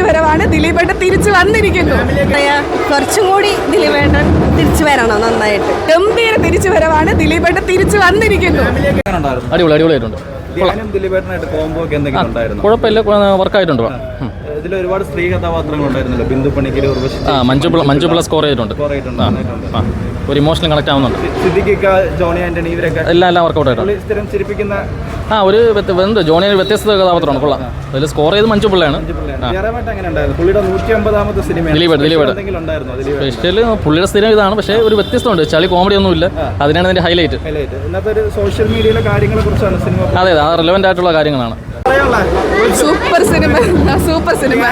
തിരിച്ചു വരവാണ് ദിലീപേട്ടൻ തിരിച്ചു വന്നിരിക്കുന്നു. കുറച്ചും കൂടി ദിലീപേട്ടൻ തിരിച്ചു വരണം നന്നായിട്ട്. ഗംഭീര തിരിച്ചു വരവാണ് ദിലീപേട്ടൻ തിരിച്ചു വന്നിരിക്കുന്നു. അടിപൊളി അടിപൊളിയായിട്ടുണ്ട്. ധ്യാനം ദിലീപേട്ടനായിട്ട് കോംബോ ഒക്കെ എന്തെങ്കിലും ഉണ്ടായിരുന്നു. കുഴപ്പമില്ല. വർക്കായിട്ടുണ്ട്. ഇതിൽ ഒരുപാട് സ്ത്രീ കഥാപാത്രങ്ങൾ ഉണ്ടായിരുന്നല്ലോ. ബിന്ദു പണിക്കര് ഉർവശി ആ മഞ്ജു പിള്ള മഞ്ജു പിള്ള സ്കോർ ചെയ്തിട്ടുണ്ട്. ആ ഒരു ഇമോഷണൽ കണക്ട് ആവുന്നുണ്ട്. സിദ്ദിഖിക്ക ജോണി ആന്റണി ഇവരൊക്കെ എല്ലാം എല്ലാം വർക്കൗട്ട് ആയിട്ടുണ്ട്. സ്ഥിരം ചിരിപ്പിക്കുന്ന ആ ഒരു എന്ത്? ജോണി ഒരു വ്യത്യസ്ത കഥാപാത്രമാണ്. കൊള്ളാം. അതിൽ സ്കോർ ചെയ്ത് മഞ്ജു പിള്ളയാണ്. ജയറാമായിട്ട് എങ്ങനെ ഉണ്ടായിരുന്നു? പുള്ളിയുടെ നൂറ്റി അമ്പതാമത്തെ സിനിമ ദിലീപേട്ടൻ, ദിലീപേട്ടൻ. എന്തെങ്കിലും ഉണ്ടായിരുന്നു? ദിലീപ് സ്പെഷ്യൽ പുള്ളിയുടെ സ്ഥിരം ഇതാണ്. പക്ഷേ ഒരു വ്യത്യസ്തമുണ്ട്. ചളി കോമഡി ഒന്നും ഇല്ല അതിനാണ് അതിന്റെ ഹൈലൈറ്റ് ഹൈലൈറ്റ് ഇന്നത്തെ ഒരു സോഷ്യൽ മീഡിയയിലെ കാര്യങ്ങളെ കുറിച്ചാണ് സിനിമ അതെ അതെ. റിലവന്റ് റിലവന്റ് ആയിട്ടുള്ള കാര്യങ്ങളാണ്. Super cinema super cinema.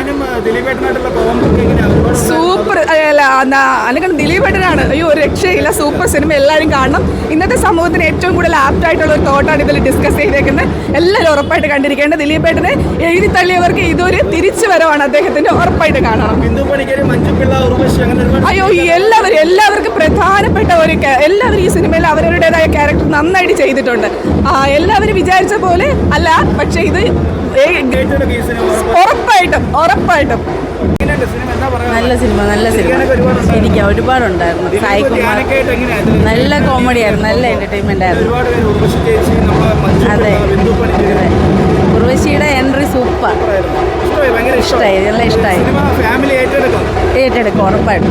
Super അല്ല അല്ലെങ്കിൽ ദിലീപേട്ടനാണ്. അയ്യോ ഒരു രക്ഷയില്ല. സൂപ്പർ സിനിമ എല്ലാവരും കാണണം. ഇന്നത്തെ സമൂഹത്തിന് ഏറ്റവും കൂടുതൽ ആപ്റ്റ് ആയിട്ടുള്ള ഒരു തോട്ടാണ് ഇതിൽ ഡിസ്കസ് ചെയ്തേക്കുന്നത്. എല്ലാവരും ഉറപ്പായിട്ട് കണ്ടിരിക്കേണ്ടത് ദിലീപേട്ടനെ. എഴുതി തള്ളിയവർക്ക് ഇതൊരു തിരിച്ചു വരവാണ് അദ്ദേഹത്തിന്റെ ഉറപ്പായിട്ട് കാണണം. അയ്യോ എല്ലാവരും എല്ലാവർക്കും പ്രധാനപ്പെട്ട ഒരു എല്ലാവരും ഈ സിനിമയിൽ അവരവരുടേതായ ക്യാരക്ടർ നന്നായിട്ട് ചെയ്തിട്ടുണ്ട്. ആ എല്ലാവരും വിചാരിച്ച പോലെ അല്ല പക്ഷേ ഇത് ഉറപ്പായിട്ടും. ഉറപ്പായിട്ടും നല്ല സിനിമ നല്ല സിനിമ എനിക്ക് ഒരുപാടുണ്ടായിരുന്നു. സായികുമാർ നല്ല കോമഡി ആയിരുന്നു നല്ല എന്റർടൈൻമെന്റ് ആയിരുന്നു. അതെ. ഉർവശിയുടെ എൻട്രി സൂപ്പർ ഇഷ്ടമായി നല്ല ഇഷ്ടമായി. ഏറ്റെടുക്കും. ഉറപ്പായിട്ടും.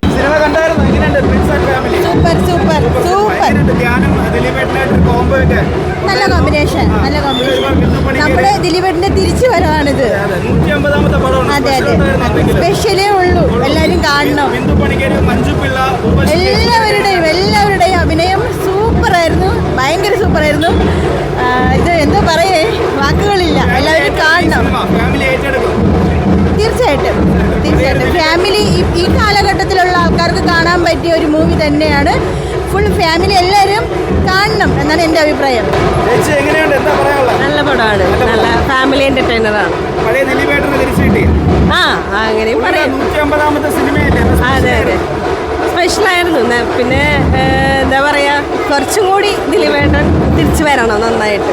സൂപ്പർ സൂപ്പർ സൂപ്പർ നല്ല കോമ്പിനേഷൻ നല്ല കോമ്പിനേഷൻ നമ്മുടെ ദിലീപിന്റെ തിരിച്ചു വരവാണിത്. അതെ അതെ? സ്പെഷ്യലേ ഉള്ളൂ. എല്ലാവരും കാണണം. എല്ലാവരുടെയും എല്ലാവരുടെയും അഭിനയം സൂപ്പറായിരുന്നു. ഭയങ്കര സൂപ്പറായിരുന്നു. ആയിരുന്നു ഇത് എന്തോ പറയേ? വാക്കുകളില്ല. എല്ലാവരും കാണണം. തീർച്ചയായിട്ടും. തീർച്ചയായിട്ടും. ഫാമിലി ഈ കാലഘട്ടത്തിലുള്ള ആൾക്കാർക്ക് കാണാൻ പറ്റിയ ഒരു മൂവി തന്നെയാണ്. ഫുൾ ഫാമിലി എല്ലാവരും കാണണം എന്നാണ് എന്റെ അഭിപ്രായം. നല്ല പടമാണ്. നല്ല ഫാമിലി കിട്ടി. ആ അങ്ങനെയും പറയാം. അത് അതെ. സ്പെഷ്യലായിരുന്നു പിന്നെ എന്താ പറയാ കുറച്ചും കൂടി ദിലീപേട്ടൻ തിരിച്ചു വരണം നന്നായിട്ട്.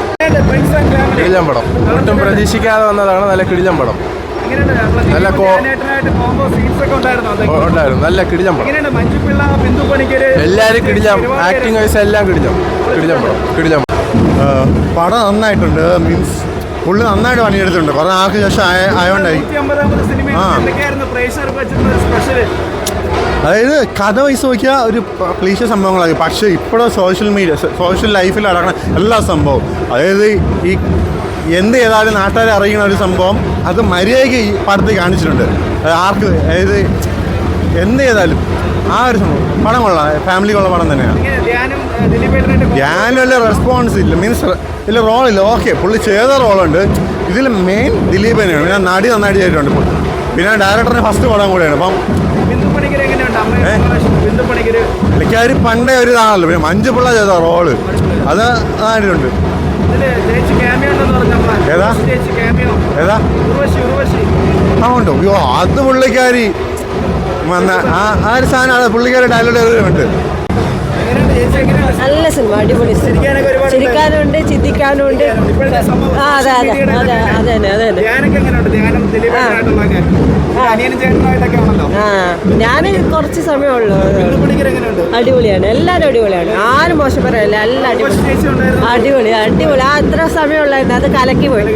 കിടിലം പടം. ഒട്ടും പ്രതീക്ഷിക്കാതെ വന്നതാണ്. നല്ല കിടിലം പടം. നല്ല കോ- സീൻസ് ഒക്കെ ഉണ്ടായിരുന്നു ഉണ്ടായിരുന്നു. നല്ല കിടിലം എല്ലാവരും കിടിലം. ആക്ടിങ് വൈസ് എല്ലാം കിടിലം. കിടിലം പടം. കിടിലം പടം. നന്നായിട്ടുണ്ട്. മീൻസ് പുള്ളി നന്നായിട്ട് പണിയെടുത്തിട്ടുണ്ട്. കുറേ ആൾക്ക് ശേഷം ആയ- ആയതുകൊണ്ടായി നൂറ്റി അമ്പതാമത്തെ സിനിമ ആ. എന്തൊക്കെയായിരുന്നു വെച്ചിട്ടുള്ള സ്പെഷ്യൽ അതായത് കഥ വയസ്സ് നോക്കിയാൽ ഒരു ക്ലീശ സംഭവങ്ങളായി. പക്ഷേ ഇപ്പോഴും സോഷ്യൽ മീഡിയ സോഷ്യൽ ലൈഫിൽ നടക്കുന്ന എല്ലാ സംഭവവും. അതായത് ഈ എന്ത് ചെയ്താലും നാട്ടുകാരെ അറിയുന്ന ഒരു സംഭവം. അത് മര്യാദയ്ക്ക് ഈ പടത്തിൽ കാണിച്ചിട്ടുണ്ട്. അത് ആർക്ക് അതായത് എന്ത് ചെയ്താലും ആ ഒരു സംഭവം. പടം കൊള്ളാം. ഫാമിലിക്കുള്ള പടം തന്നെയാണ്. ഞാനുള്ള റെസ്പോൺസ് ഇല്ല. മീൻസ് ഇല്ല. റോളില്ല ഓക്കെ പുള്ളി ചെയ്ത റോളുണ്ട് ഇതിൽ മെയിൻ ദിലീപനെയാണ്. ഞാൻ നടി നന്നായിട്ട് ചെയ്തിട്ടുണ്ട്. പിന്നെ ഡയറക്ടറിന് ഫസ്റ്റ് പടം കൂടെയാണ്. അപ്പം പുള്ളിക്കാരി പണ്ടേ ഒരു ഇതാണല്ലോ പിന്നെ മഞ്ജുപിള്ള ചെയ്ത റോൾ അത് നന്നായിട്ടുണ്ട്. ഏതാ? ഏതാ? ആ ഉണ്ട്. അയ്യോ അത് പുള്ളിക്കാരി വന്ന ആ ആ ഒരു സാധനമാണ് പുള്ളിക്കാരി ഡയലോഗ് ഉണ്ട് നല്ല സിനിമ അടിപൊളി ചിരിക്കാനുണ്ട് ചിന്തിക്കാനുണ്ട്. ആ അതെ അതെ. അതെ അതെ തന്നെ അതെ. തന്നെ ആ. ഞാൻ കുറച്ച് സമയമുള്ളൂ. അടിപൊളിയാണ് എല്ലാവരും അടിപൊളിയാണ്. ആരും മോശം പറയല്ല എല്ലാം അടിപൊളി. അടിപൊളി അടിപൊളി ആ അത്ര സമയമുള്ളായിരുന്നു അത് കലക്കി പോയി.